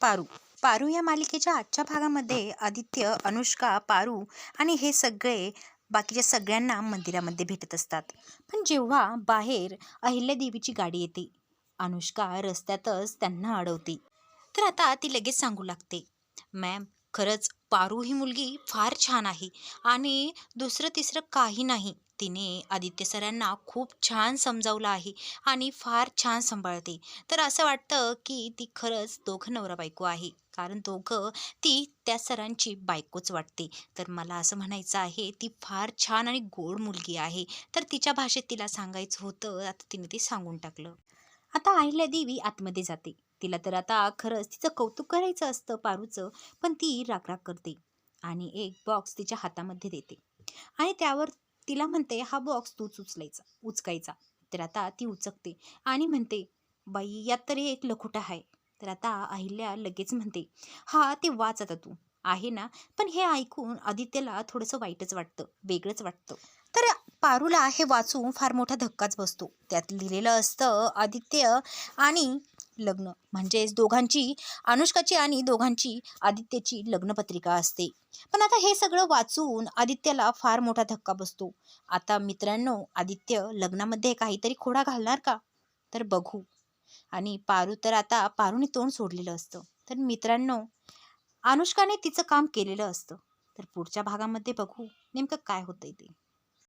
पारू. पारू या मालिकेच्या आजच्या भागामध्ये आदित्य अनुष्का पारू आणि हे सगळे बाकीच्या सगळ्यांना मंदिरामध्ये भेटत असतात. पण जेव्हा बाहेर अहिल्यादेवीची गाडी येते अनुष्का रस्त्यातच त्यांना अडवते. तर आता ती लगेच सांगू लागते. मॅम खरंच पारू ही मुलगी फार छान आहे. आणि दुसरं तिसरं काही नाही. तिने आदित्य सरांना खूप छान समजावलं आहे आणि फार छान सांभाळते. तर असं वाटतं की ती खरंच दोघं नवरा बायको आहे. कारण दोघं ती त्या सरांची बायकोच वाटते. तर मला असं म्हणायचं आहे ती फार छान आणि गोड मुलगी आहे. तर तिच्या भाषेत तिला सांगायचं होतं आता तिने ते सांगून टाकलं. आता आहिल्या देवी आतमध्ये जाते. तिला तर आता खरंच तिचं कौतुक करायचं असतं पारूचं पण ती रागराग करते आणि एक बॉक्स तिच्या हातामध्ये देते. आणि त्यावर तिला म्हणते हा बॉक्स तूच उचलायचा उचकायचा. तर आता ती उचकते आणि म्हणते बाई यात तरी एक लखोटा आहे. तर आता अहिल्या लगेच म्हणते हा ते वाच आता तू. आहे ना? पण हे ऐकून आदित्यला थोडंसं वाईटच वाटतं वेगळंच वाटतं. तर पारूला हे वाचून फार मोठा धक्काच बसतो. त्यात लिहिलेलं असतं आदित्य आणि लग्न. म्हणजेच दोघांची अनुष्काची आणि दोघांची आदित्यची लग्नपत्रिका असते. पण आता हे सगळं वाचून आदित्यला फार मोठा धक्का बसतो. आता मित्रांनो आदित्य लग्नामध्ये काहीतरी खोडा घालणार का? तर बघू. आणि पारू तर आता पारूने तोंड सोडलेलं असतं. तर मित्रांनो अनुष्काने तिचं काम केलेलं असतं. तर पुढच्या भागामध्ये बघू नेमकं काय होतंय ते.